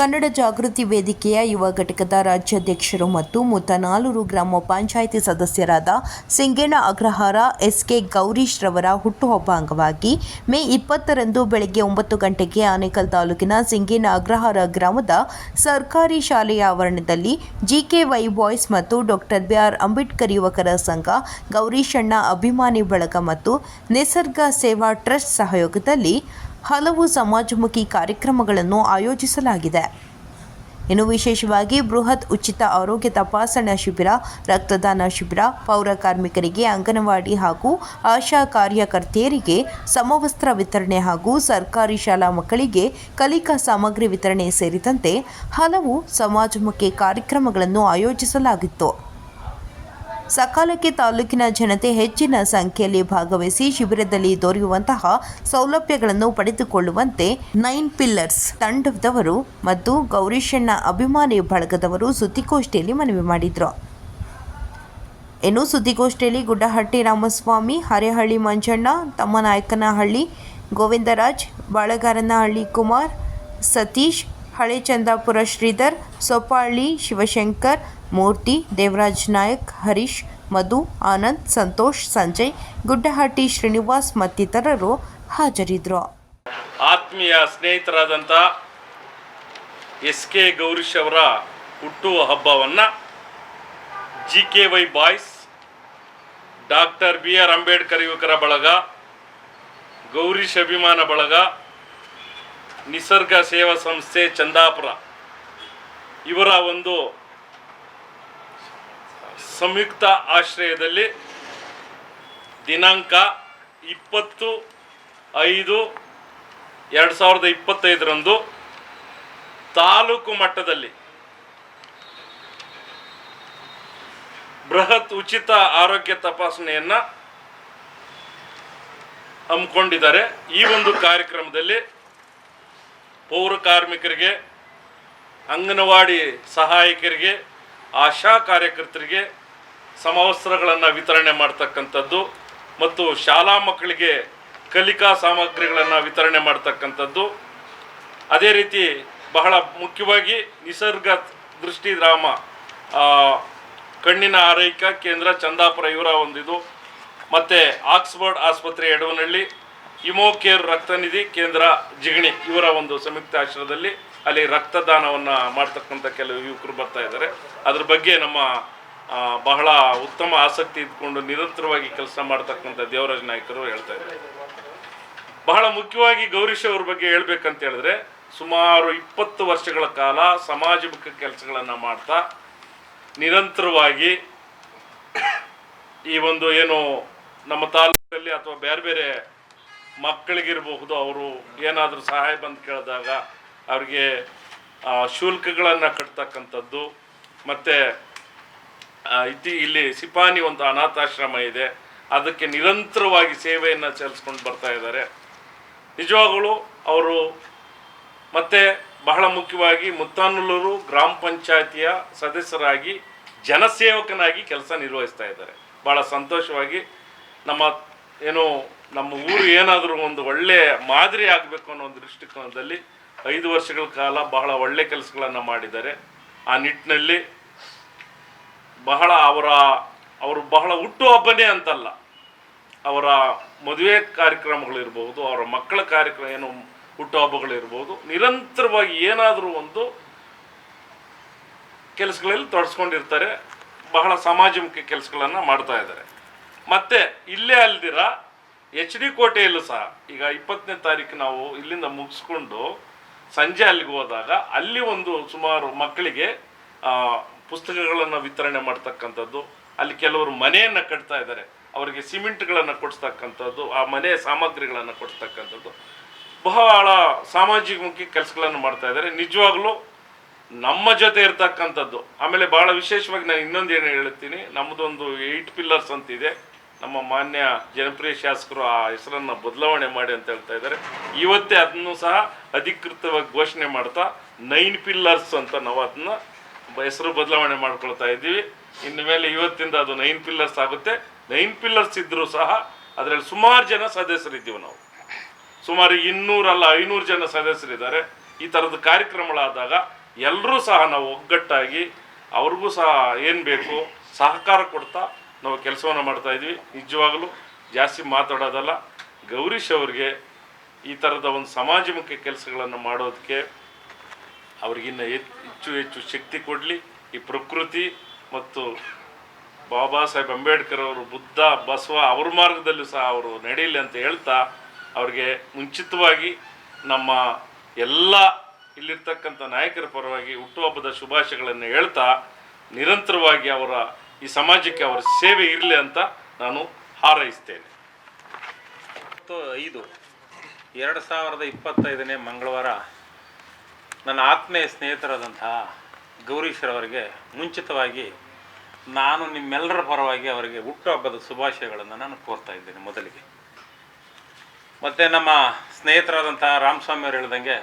ಕನ್ನಡ ಜಾಗೃತಿ ವೇದಿಕೆಯ ಯುವ ಘಟಕದ ರಾಜ್ಯಾಧ್ಯಕ್ಷರು ಮತ್ತು ಮುತ್ತನಾಲೂರು ಗ್ರಾಮ ಪಂಚಾಯಿತಿ ಸದಸ್ಯರಾದ ಸಿಂಗೇಣ ಅಗ್ರಹಾರ ಎಸ್ಕೆ ಗೌರೀಶ್ ರವರ ಹುಟ್ಟುಹಬ್ಬ ಅಂಗವಾಗಿ ಮೇ ಇಪ್ಪತ್ತರಂದು ಬೆಳಗ್ಗೆ ಒಂಬತ್ತು ಗಂಟೆಗೆ ಆನೇಕಲ್ ತಾಲೂಕಿನ ಸಿಂಗೇನ ಅಗ್ರಹಾರ ಗ್ರಾಮದ ಸರ್ಕಾರಿ ಶಾಲೆಯ ಆವರಣದಲ್ಲಿ ಜಿಕೆವೈ ಬಾಯ್ಸ್ ಮತ್ತು ಡಾಕ್ಟರ್ ಬಿಆರ್ ಅಂಬೇಡ್ಕರ್ ಯುವಕರ ಸಂಘ ಗೌರೀಶಣ್ಣ ಅಭಿಮಾನಿ ಬಳಗ ಮತ್ತು ನಿಸರ್ಗ ಸೇವಾ ಟ್ರಸ್ಟ್ ಸಹಯೋಗದಲ್ಲಿ ಹಲವು ಸಮಾಜಮುಖಿ ಕಾರ್ಯಕ್ರಮಗಳನ್ನು ಆಯೋಜಿಸಲಾಗಿದೆ. ಇನ್ನು ವಿಶೇಷವಾಗಿ ಬೃಹತ್ ಉಚಿತ ಆರೋಗ್ಯ ತಪಾಸಣಾ ಶಿಬಿರ, ರಕ್ತದಾನ ಶಿಬಿರ, ಪೌರ ಕಾರ್ಮಿಕರಿಗೆ ಅಂಗನವಾಡಿ ಹಾಗೂ ಆಶಾ ಕಾರ್ಯಕರ್ತೆಯರಿಗೆ ಸಮವಸ್ತ್ರ ವಿತರಣೆ ಹಾಗೂ ಸರ್ಕಾರಿ ಶಾಲಾ ಮಕ್ಕಳಿಗೆ ಕಲಿಕಾ ಸಾಮಗ್ರಿ ವಿತರಣೆ ಸೇರಿದಂತೆ ಹಲವು ಸಮಾಜಮುಖಿ ಕಾರ್ಯಕ್ರಮಗಳನ್ನು ಆಯೋಜಿಸಲಾಗಿತ್ತು. ಸಕಾಲಕ್ಕೆ ತಾಲೂಕಿನ ಜನತೆ ಹೆಚ್ಚಿನ ಸಂಖ್ಯೆಯಲ್ಲಿ ಭಾಗವಹಿಸಿ ಶಿಬಿರದಲ್ಲಿ ದೊರೆಯುವಂತಹ ಸೌಲಭ್ಯಗಳನ್ನು ಪಡೆದುಕೊಳ್ಳುವಂತೆ ನೈನ್ ಪಿಲ್ಲರ್ಸ್ ತಂಡದವರು ಮತ್ತು ಗೌರೀಶಣ್ಣ ಅಭಿಮಾನಿ ಬಳಗದವರು ಸುದ್ದಿಗೋಷ್ಠಿಯಲ್ಲಿ ಮನವಿ ಮಾಡಿದರು. ಇನ್ನು ಸುದ್ದಿಗೋಷ್ಠಿಯಲ್ಲಿ ಗುಡ್ಡಹಟ್ಟಿ ರಾಮಸ್ವಾಮಿ, ಹರೇಹಳ್ಳಿ ಮಂಜಣ್ಣ ತಮ್ಮನಾಯಕನಹಳ್ಳಿ ಗೋವಿಂದರಾಜ್, ಬಾಳಗಾರನಹಳ್ಳಿ ಕುಮಾರ್, ಸತೀಶ್ ಹಳೆ ಚಂದಾಪುರ ಶ್ರೀಧರ್ ಸೊಪ್ಪಾಳ್ಳಿ ಶಿವಶಂಕರ್ ಮೂರ್ತಿ, ದೇವರಾಜ್ ನಾಯಕ್, ಹರೀಶ್, ಮಧು, ಆನಂದ್, ಸಂತೋಷ್, ಸಂಜಯ್ ಗುಡ್ಡಹಟ್ಟಿ ಶ್ರೀನಿವಾಸ್ ಮತ್ತಿತರರು ಹಾಜರಿದ್ದರು ಆತ್ಮೀಯ ಸ್ನೇಹಿತರಾದಂಥ ಎಸ್ ಕೆ ಗೌರೀಶ್ ಅವರ ಹುಟ್ಟುವ ಹಬ್ಬವನ್ನು G K Y boys, doctor B R Ambedkar ಯುವಕರ ಬಳಗ, ಗೌರೀಶ್ ಅಭಿಮಾನ ಬಳಗ, ನಿಸರ್ಗ ಸೇವಾ ಸಂಸ್ಥೆ ಚಂದಾಪುರ ಇವರ ಒಂದು ಸಂಯುಕ್ತ ಆಶ್ರಯದಲ್ಲಿ ದಿನಾಂಕ ಇಪ್ಪತ್ತು ಐದು ಎರಡು ಸಾವಿರದ ಇಪ್ಪತ್ತೈದರಂದು ತಾಲೂಕು ಮಟ್ಟದಲ್ಲಿ ಬೃಹತ್ ಉಚಿತ ಆರೋಗ್ಯ ತಪಾಸಣೆಯನ್ನು ಹಮ್ಮಿಕೊಂಡಿದ್ದಾರೆ. ಈ ಒಂದು ಕಾರ್ಯಕ್ರಮದಲ್ಲಿ ಪೌರ ಕಾರ್ಮಿಕರಿಗೆ, ಅಂಗನವಾಡಿ ಸಹಾಯಕರಿಗೆ ಆಶಾ ಕಾರ್ಯಕರ್ತರಿಗೆ ಸಮವಸ್ತ್ರಗಳನ್ನು ವಿತರಣೆ ಮಾಡ್ತಕ್ಕಂಥದ್ದು ಮತ್ತು ಶಾಲಾ ಮಕ್ಕಳಿಗೆ ಕಲಿಕಾ ಸಾಮಗ್ರಿಗಳನ್ನು ವಿತರಣೆ ಮಾಡ್ತಕ್ಕಂಥದ್ದು. ಅದೇ ರೀತಿ ಬಹಳ ಮುಖ್ಯವಾಗಿ ನಿಸರ್ಗ ದೃಷ್ಟಿಧಾಮ ಕಣ್ಣಿನ ಆರೈಕೆ, ಕೇಂದ್ರ ಚಂದಾಪುರ ಇವರ ಒಂದಿದು. ಮತ್ತು ಆಕ್ಸ್ಫರ್ಡ್ ಆಸ್ಪತ್ರೆ ಎಡವನಹಳ್ಳಿ, ಇಮೋಕೇರ್ ರಕ್ತನಿಧಿ ಕೇಂದ್ರ ಜಿಗಣಿ ಇವರ ಒಂದು ಸಂಯುಕ್ತ ಆಶ್ರಯದಲ್ಲಿ ಅಲ್ಲಿ ರಕ್ತದಾನವನ್ನು ಮಾಡ್ತಕ್ಕಂಥ ಕೆಲವು ಯುವಕರು ಬರ್ತಾ ಇದ್ದಾರೆ. ಅದ್ರ ಬಗ್ಗೆ ನಮ್ಮ ಬಹಳ ಉತ್ತಮ ಆಸಕ್ತಿ ಇದ್ಕೊಂಡು ನಿರಂತರವಾಗಿ ಕೆಲಸ ಮಾಡ್ತಕ್ಕಂಥ ದೇವರಾಜ ನಾಯಕರು ಹೇಳ್ತಾ ಇದ್ದಾರೆ. ಬಹಳ ಮುಖ್ಯವಾಗಿ ಗೌರೀಶ್ ಅವ್ರ ಬಗ್ಗೆ ಹೇಳ್ಬೇಕಂತ ಹೇಳಿದ್ರೆ, ಸುಮಾರು ಇಪ್ಪತ್ತು ವರ್ಷಗಳ ಕಾಲ ಸಮಾಜಮುಖ ಕೆಲಸಗಳನ್ನು ಮಾಡ್ತಾ, ನಿರಂತರವಾಗಿ ಈ ಒಂದು ಏನು ನಮ್ಮ ತಾಲೂಕಲ್ಲಿ ಅಥವಾ ಬೇರೆ ಬೇರೆ ಮಕ್ಕಳಿಗಿರಬಹುದು, ಅವರು ಏನಾದರೂ ಸಹಾಯ ಬಂದು ಕೇಳಿದಾಗ ಅವ್ರಿಗೆ ಶುಲ್ಕಗಳನ್ನು ಕಟ್ತಕ್ಕಂಥದ್ದು, ಮತ್ತು ಇತಿ, ಇಲ್ಲಿ ಸಿಪಾನಿ ಒಂದು ಅನಾಥಾಶ್ರಮ ಇದೆ. ಅದಕ್ಕೆ ನಿರಂತರವಾಗಿ ಸೇವೆಯನ್ನು ಸಲ್ಲಿಸ್ಕೊಂಡು ಬರ್ತಾ ಇದ್ದಾರೆ. ನಿಜವಾಗಲೂ ಅವರು ಮತ್ತೆ ಬಹಳ ಮುಖ್ಯವಾಗಿ ಮುತ್ತಾನೂರು ಗ್ರಾಮ ಪಂಚಾಯತಿಯ ಸದಸ್ಯರಾಗಿ ಜನಸೇವಕನಾಗಿ ಕೆಲಸ ನಿರ್ವಹಿಸ್ತಾ ಇದ್ದಾರೆ. ಭಾಳ ಸಂತೋಷವಾಗಿ ನಮ್ಮ ಏನು, ನಮ್ಮ ಊರು ಏನಾದರೂ ಒಂದು ಒಳ್ಳೆಯ ಮಾದರಿ ಆಗಬೇಕು ಅನ್ನೋ ಒಂದು ದೃಷ್ಟಿಕೋನದಲ್ಲಿ ಐದು ವರ್ಷಗಳ ಕಾಲ ಬಹಳ ಒಳ್ಳೆ ಕೆಲಸಗಳನ್ನು ಮಾಡಿದ್ದಾರೆ. ಆ ನಿಟ್ಟಿನಲ್ಲಿ ಬಹಳ ಅವರ, ಅವರು ಬಹಳ ಹುಟ್ಟುಹಬ್ಬನೇ ಅಂತಲ್ಲ. ಅವರ ಮದುವೆ ಕಾರ್ಯಕ್ರಮಗಳಿರ್ಬೋದು ಅವರ ಮಕ್ಕಳ ಕಾರ್ಯಕ್ರಮ ಏನು ಹುಟ್ಟುಹಬ್ಬಗಳಿರ್ಬೋದು ನಿರಂತರವಾಗಿ ಏನಾದರೂ ಒಂದು ಕೆಲಸಗಳಲ್ಲಿ ತೊಡಸ್ಕೊಂಡಿರ್ತಾರೆ. ಬಹಳ ಸಮಾಜಮುಖಿ ಕೆಲಸಗಳನ್ನು ಮಾಡ್ತಾ ಇದ್ದಾರೆ. ಮತ್ತೆ ಇಲ್ಲೇ ಅಲ್ದಿರ, ಎಚ್ ಡಿ ಕೋಟೆಯಲ್ಲೂ ಸಹ ಈಗ ಇಪ್ಪತ್ತನೇ ತಾರೀಕು ನಾವು ಇಲ್ಲಿಂದ ಮುಗಿಸ್ಕೊಂಡು ಸಂಜೆ ಅಲ್ಲಿಗೆ ಹೋದಾಗ ಅಲ್ಲಿ ಒಂದು ಸುಮಾರು ಮಕ್ಕಳಿಗೆ ಪುಸ್ತಕಗಳನ್ನು ವಿತರಣೆ ಮಾಡ್ತಕ್ಕಂಥದ್ದು, ಅಲ್ಲಿ ಕೆಲವರು ಮನೆಯನ್ನು ಕಟ್ತಾ ಇದ್ದಾರೆ. ಅವರಿಗೆ ಸಿಮೆಂಟ್ಗಳನ್ನು ಕೊಡಿಸ್ತಕ್ಕಂಥದ್ದು, ಆ ಮನೆ ಸಾಮಗ್ರಿಗಳನ್ನು ಕೊಡಿಸ್ತಕ್ಕಂಥದ್ದು ಬಹಳ ಸಾಮಾಜಿಕಮುಖಿ ಕೆಲಸಗಳನ್ನು ಮಾಡ್ತಾ ಇದ್ದಾರೆ. ನಿಜವಾಗ್ಲೂ ನಮ್ಮ ಜೊತೆ ಇರ್ತಕ್ಕಂಥದ್ದು. ಆಮೇಲೆ ಬಹಳ ವಿಶೇಷವಾಗಿ ನಾನು ಇನ್ನೊಂದು ಏನು ಹೇಳ್ತೀನಿ ನಮ್ಮದೊಂದು ಏಯ್ಟ್ ಪಿಲ್ಲರ್ಸ್ ಅಂತಿದೆ. ನಮ್ಮ ಮಾನ್ಯ ಜನಪ್ರಿಯ ಶಾಸಕರು ಆ ಹೆಸರನ್ನು ಬದಲಾವಣೆ ಮಾಡಿ ಅಂತ ಹೇಳ್ತಾ ಇದ್ದಾರೆ. ಇವತ್ತೇ ಅದನ್ನು ಸಹ ಅಧಿಕೃತವಾಗಿ ಘೋಷಣೆ ಮಾಡ್ತಾ ನೈನ್ ಪಿಲ್ಲರ್ಸ್ ಅಂತ ನಾವು ಅದನ್ನ ಹೆಸರು ಬದಲಾವಣೆ ಮಾಡ್ಕೊಳ್ತಾ ಇದ್ದೀವಿ. ಇನ್ನು ಮೇಲೆ ಇವತ್ತಿಂದ ಅದು ನೈನ್ ಪಿಲ್ಲರ್ಸ್ ಆಗುತ್ತೆ. ನೈನ್ ಪಿಲ್ಲರ್ಸ್ ಇದ್ದರೂ ಸಹ ಅದರಲ್ಲಿ ಸುಮಾರು ಜನ ಸದಸ್ಯರಿದ್ದೀವಿ ನಾವು. ಸುಮಾರು ಇನ್ನೂರಲ್ಲ ಐನೂರು ಜನ ಸದಸ್ಯರಿದ್ದಾರೆ. ಈ ಥರದ ಕಾರ್ಯಕ್ರಮಗಳಾದಾಗ ಎಲ್ಲರೂ ಸಹ ನಾವು ಒಗ್ಗಟ್ಟಾಗಿ ಅವ್ರಿಗೂ ಸಹ ಏನು ಬೇಕು, ಸಹಕಾರ ಕೊಡ್ತಾ ನಾವು ಕೆಲಸವನ್ನು ಮಾಡ್ತಾ ಇದ್ವಿ. ನಿಜವಾಗಲೂ ಜಾಸ್ತಿ ಮಾತಾಡೋದಲ್ಲ. ಗೌರೀಶ್ ಅವ್ರಿಗೆ ಈ ಥರದ ಒಂದು ಸಮಾಜಮುಖಿ ಕೆಲಸಗಳನ್ನು ಮಾಡೋದಕ್ಕೆ ಅವ್ರಿಗಿನ್ನ ಹೆಚ್- ಹೆಚ್ಚು ಹೆಚ್ಚು ಶಕ್ತಿ ಕೊಡಲಿ. ಈ ಪ್ರಕೃತಿ ಮತ್ತು ಬಾಬಾ ಸಾಹೇಬ್ ಅಂಬೇಡ್ಕರ್ ಅವರು, ಬುದ್ಧ, ಬಸವ ಅವ್ರ ಮಾರ್ಗದಲ್ಲೂ ಸಹ ಅವರು ನಡೆಯಲಿ ಅಂತ ಹೇಳ್ತಾ ಅವ್ರಿಗೆ ಮುಂಚಿತವಾಗಿ ನಮ್ಮ ಎಲ್ಲ ಇಲ್ಲಿರ್ತಕ್ಕಂಥ ನಾಯಕರ ಪರವಾಗಿ ಹುಟ್ಟುಹಬ್ಬದ ಶುಭಾಶಯಗಳನ್ನು ಹೇಳ್ತಾ ನಿರಂತರವಾಗಿ ಅವರ ಈ ಸಮಾಜಕ್ಕೆ ಅವರ ಸೇವೆ ಇರಲಿ ಅಂತ ನಾನು ಹಾರೈಸ್ತೇನೆ. ಐದು, ಎರಡು ಸಾವಿರದ ಇಪ್ಪತ್ತೈದನೇ ಮಂಗಳವಾರ ನನ್ನ ಆತ್ಮೀಯ ಸ್ನೇಹಿತರಾದಂತಹ ಗೌರೀಶ್ವರವರಿಗೆ ಮುಂಚಿತವಾಗಿ ನಾನು ನಿಮ್ಮೆಲ್ಲರ ಪರವಾಗಿ ಅವರಿಗೆ ಹುಟ್ಟುಹಬ್ಬದ ಶುಭಾಶಯಗಳನ್ನು ನಾನು ಕೋರ್ತಾ ಇದ್ದೇನೆ ಮೊದಲಿಗೆ. ಮತ್ತು ನಮ್ಮ ಸ್ನೇಹಿತರಾದಂತಹ ರಾಮಸ್ವಾಮಿ ಅವರು ಹೇಳ್ದಂಗೆ